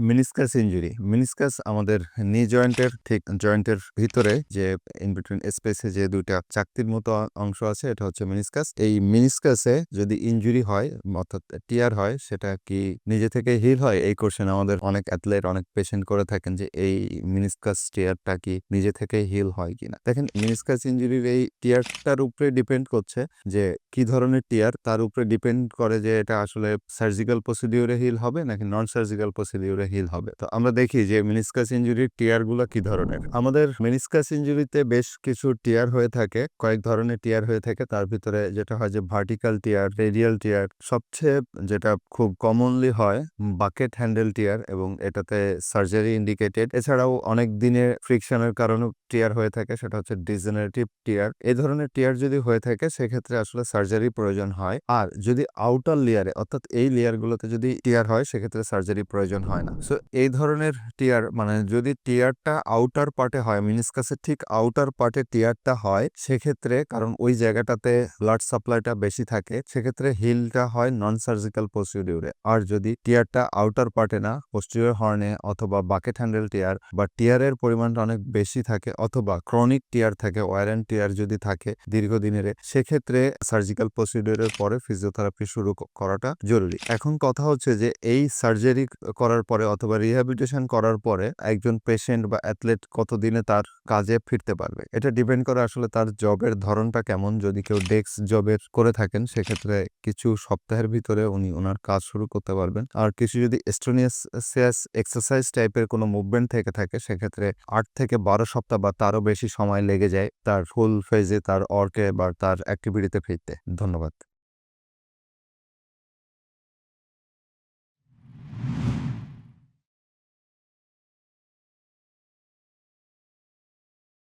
Meniscus injury meniscus আমাদের নি জয়েন্টের ঠিক জয়েন্টের ভিতরে যে ইন বিটুইন স্পেসে যে দুইটা চাকতির মতো অংশ আছে, এটা হচ্ছে মিনিসকাস এই মিনিসকাসে যদি ইনজুরি হয়, অর্থাৎ টিয়ার হয়, সেটা কি নিজে থেকে হিল হয়? এই কোশ্চেন আমাদের অনেক অ্যাথলেট অনেক পেশেন্ট করে থাকেন যে এই মিনিসকাস টিয়ারটা কি নিজে থেকে হিল হয় কিনা? দেখেন মিনিসকাস ইনজুরির এই টিয়ারটার উপরে ডিপেন্ড করছে যে কি ধরনের টিয়ার তার উপরে ডিপেন্ড করে যে এটা আসলে সার্জিক্যাল প্রসিডিউরে হিল হবে নাকি নন সার্জিক্যাল প্রসিডিউরে হিল হবে। তো আমরা দেখি যে মিনিসকাস ইঞ্জুরির টিয়ারগুলো কি ধরনের? আমাদের মিনিসকাস ইঞ্জুরিতে বেশ কিছু টিয়ার হয়ে থাকে, কয়েক ধরনের টিয়ার হয়ে থাকে। তার ভিতরে যেটা হয় যে ভার্টিক্যাল টিয়ার রেডিয়াল টিয়ার সবচেয়ে যেটা খুব কমনলি হয় বাকেট হ্যান্ডেল টিয়ার এবং এটাতে সার্জারি ইন্ডিকেটেড এছাড়াও অনেক দিনের ফ্রিকশনের কারণে টিয়ার হয়ে থাকে, সেটা হচ্ছে ডিজেনারেটিভ টিয়ার এই ধরনের টিয়ার যদি হয়ে থাকে, সেক্ষেত্রে আসলে সার্জারি প্রয়োজন হয়। আর যদি আউটার লেয়ারে অর্থাৎ এই লেয়ারগুলোতে যদি টিয়ার হয়, সেক্ষেত্রে সার্জারি প্রয়োজন হয় না। সো এই ধরনের টিয়ার মানে যদি টিয়ারটা আউটার পার্টে হয় মিনিসকাসের ঠিক আউটার পার্টে টিয়ারটা হয়, সেক্ষেত্রে, কারণ ওই জায়গাটাতে ব্লাড সাপ্লাইটা বেশি থাকে, সেক্ষেত্রে হিলটা হয় নন সার্জিক্যাল প্রসিডিউরে আর যদি টিয়ারটা আউটার পার্টে না পোস্টিরিয়র হর্নে অথবা বাকেট হ্যান্ডেল টিয়ার বা টিয়ারের পরিমাণটা অনেক বেশি থাকে, অথবা ক্রনিক টিয়ার থাকে ওয়ারেন্ট টিয়ার যদি থাকে দীর্ঘদিনের সেক্ষেত্রে সার্জিক্যাল প্রসিডিউরের পরে ফিজিওথেরাপি শুরু করাটা জরুরি। এখন কথা হচ্ছে যে, এই সার্জারি করার পরে অথবা রিহ্যাবিলিটেশন করার পরে একজন পেশেন্ট বা অ্যাথলেট কতদিনে তার কাজে ফিরতে পারবে? এটা ডিপেন্ড করে আসলে তার জবের ধরনটা কেমন। যদি কেউ ডেস্ক জবের করে থাকেন, সেক্ষেত্রে কিছু সপ্তাহের ভিতরে উনি ওনার কাজ শুরু করতে পারবেন। আর কিছু যদি এস্টোনিয়াস এক্সারসাইজ টাইপের কোনো মুভমেন্ট থেকে থাকে, সেক্ষেত্রে আট থেকে বারো সপ্তাহ বা তারও বেশি সময় লেগে যায় তার ফুল ফেজে তার অর্কে বা তার অ্যাক্টিভিটিতে ফিরতে। ধন্যবাদ।